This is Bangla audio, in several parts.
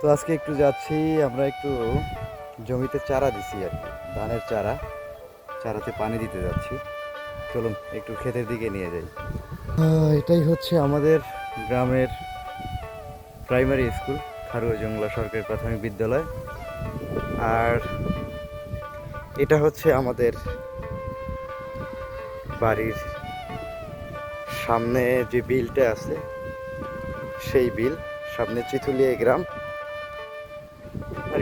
তো আজকে একটু যাচ্ছি, আমরা একটু জমিতে চারা দিছি আর ধানের চারা। চারাতে পানি দিতে যাচ্ছি। চলুন, একটু ক্ষেতের দিকে নিয়ে যাই। এটাই হচ্ছে আমাদের গ্রামের প্রাইমারি স্কুল খারুয়া জংলা সরকারি প্রাথমিক বিদ্যালয়। আর এটা হচ্ছে আমাদের বাড়ির সামনে যে বিলটা আছে, সেই বিল, সামনে চিথুলিয়া গ্রাম।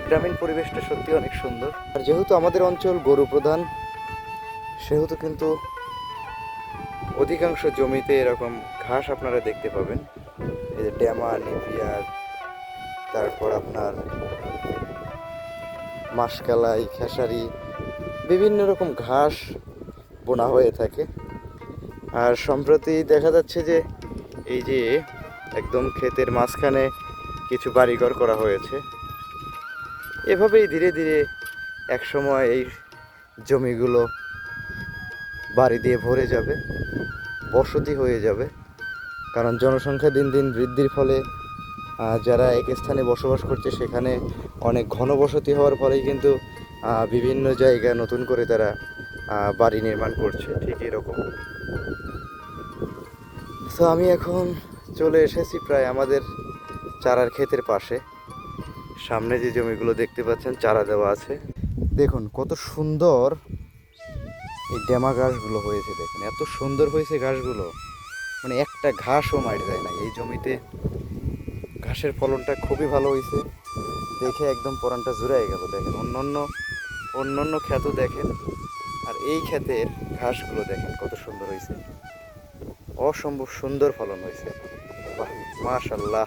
গ্রামীণ পরিবেশটা সত্যি অনেক সুন্দর। আর যেহেতু আমাদের অঞ্চল গরু প্রধান, সেহেতু কিন্তু অধিকাংশ জমিতে এরকম ঘাস আপনারা দেখতে পাবেন। এই যে ড্যামা নিপিয়ার তারপর আপনার মাসকালাই, খেসারি, বিভিন্ন রকম ঘাস বোনা হয়ে থাকে। আর সম্প্রতি দেখা যাচ্ছে যে এই যে একদম ক্ষেতের মাঝখানে কিছু বাড়িঘর করা হয়েছে। এভাবেই ধীরে ধীরে একসময় এই জমিগুলো বাড়ি দিয়ে ভরে যাবে, বসতি হয়ে যাবে। কারণ জনসংখ্যা দিন দিন বৃদ্ধির ফলে যারা এক স্থানে বসবাস করছে সেখানে অনেক ঘনবসতি হওয়ার ফলেই কিন্তু বিভিন্ন জায়গায় নতুন করে তারা বাড়ি নির্মাণ করছে। ঠিক এরকম। তো আমি এখন চলে এসেছি প্রায় আমাদের চারার ক্ষেতের পাশে। সামনে যে জমিগুলো দেখতে পাচ্ছেন, চারা দেওয়া আছে। দেখুন কত সুন্দর এই ডেমা ঘাসগুলো হয়েছে, দেখুন। এত সুন্দর হয়েছে ঘাসগুলো মানে একটা ঘাসও মার যায় না এই জমিতে ঘাসের ফলনটা খুবই ভালো হয়েছে। দেখে একদম পরানটা জুড়াই গেল, দেখেন। অন্যান্য অন্যান্য খ্যাত দেখেন। আর এই ক্ষেতের ঘাসগুলো দেখেন কত সুন্দর হয়েছে। অসম্ভব সুন্দর ফলন হয়েছে। মাশাল্লাহ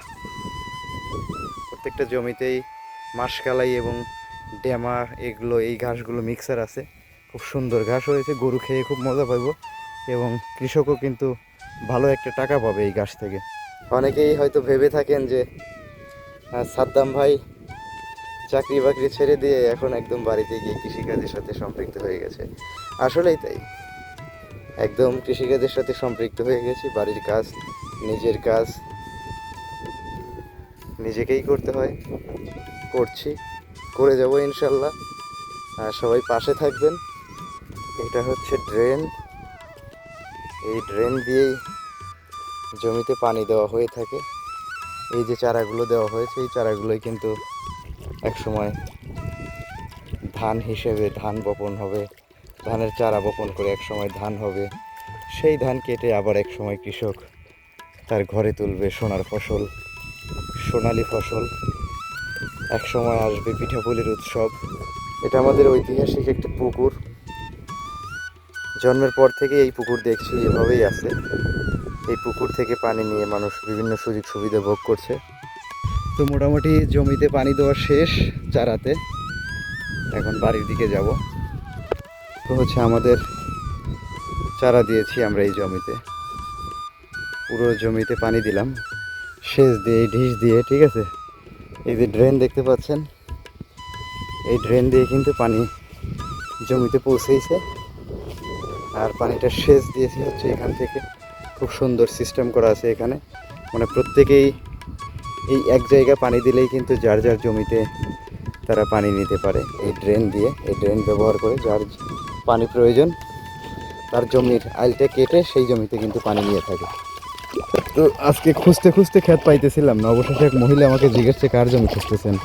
প্রত্যেকটা জমিতেই মাসকালাই এবং ড্যামা এগুলো, এই ঘাসগুলো মিক্সার আছে। খুব সুন্দর ঘাস হয়েছে, গরু খেয়ে খুব মজা পাইব এবং কৃষকও কিন্তু ভালো একটা টাকা পাবে এই ঘাস থেকে। অনেকেই হয়তো ভেবে থাকেন যে সাদ্দাম ভাই চাকরি বাকরি ছেড়ে দিয়ে এখন একদম বাড়িতে গিয়ে কৃষিকাজের সাথে সম্পৃক্ত হয়ে গেছে। আসলেই তাই। একদম কৃষিকাজের সাথে সম্পৃক্ত হয়ে গেছি, বাড়ির কাজ, নিজের কাজ নিজেকেই করতে হয়। করছি, করে যাব ইনশাল্লাহ। আর সবাই পাশে থাকবেন। এটা হচ্ছে ড্রেন। এই ড্রেন দিয়েই জমিতে পানি দেওয়া হয়ে থাকে। এই যে চারাগুলো দেওয়া হয়েছে, এই চারাগুলোই কিন্তু একসময় ধান হিসেবে ধান বপন হবে। ধানের চারা বপন করে একসময় ধান হবে। সেই ধান কেটে আবার একসময় কৃষক তার ঘরে তুলবে সোনার ফসল। সোনালি ফসল। একসময় আসবে পিঠাপুলির উৎসব। এটা আমাদের ঐতিহাসিক একটি পুকুর। জন্মের পর থেকে এই পুকুর দেখছি, এভাবেই আছে। এই পুকুর থেকে পানি নিয়ে মানুষ বিভিন্ন সুযোগ সুবিধা ভোগ করছে। তো মোটামুটি জমিতে পানি দেওয়া শেষ চারাতে। এখন বাড়ির দিকে যাব। তো হচ্ছে আমাদের চারা দিয়েছি আমরা এই জমিতে। পুরো জমিতে পানি দিলাম। সেচ দিয়ে ঢিস দিয়ে, ঠিক আছে? এই যে ড্রেন দেখতে পাচ্ছেন, এই ড্রেন দিয়ে কিন্তু পানি জমিতে পৌঁছেছে আর পানিটা সেচ দিয়েছে হচ্ছে এখান থেকে। খুব সুন্দর সিস্টেম করা আছে এখানে। মানে প্রত্যেকেই এই এক জায়গায় পানি দিলেই কিন্তু যার যার জমিতে তারা পানি নিতে পারে এই ড্রেন দিয়ে। এই ড্রেন ব্যবহার করে যার পানি প্রয়োজন, তার জমির আইলটা কেটে সেই জমিতে কিন্তু পানি নিয়ে থাকে। তো আজকে খুঁজতে খুঁজতে খেত পাইতেছিলাম না। অবশেষে এক মহিলা আমাকে জিজ্ঞেস কার জমি খুঁজতেছেন?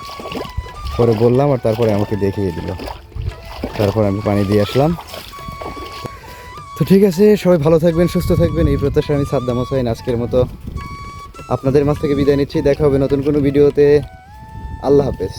পরে বললাম আর তারপরে আমাকে দেখিয়ে দিল। তারপর আমি পানি দিয়ে আসলাম। তো ঠিক আছে, সবাই ভালো থাকবেন, সুস্থ থাকবেন। এই প্রত্যাশা আমি সাদ্দাম হোসাইন আজকের মতো আপনাদের মাছ থেকে বিদায় নিচ্ছি। দেখা হবে নতুন কোনো ভিডিওতে। আল্লাহ হাফেজ।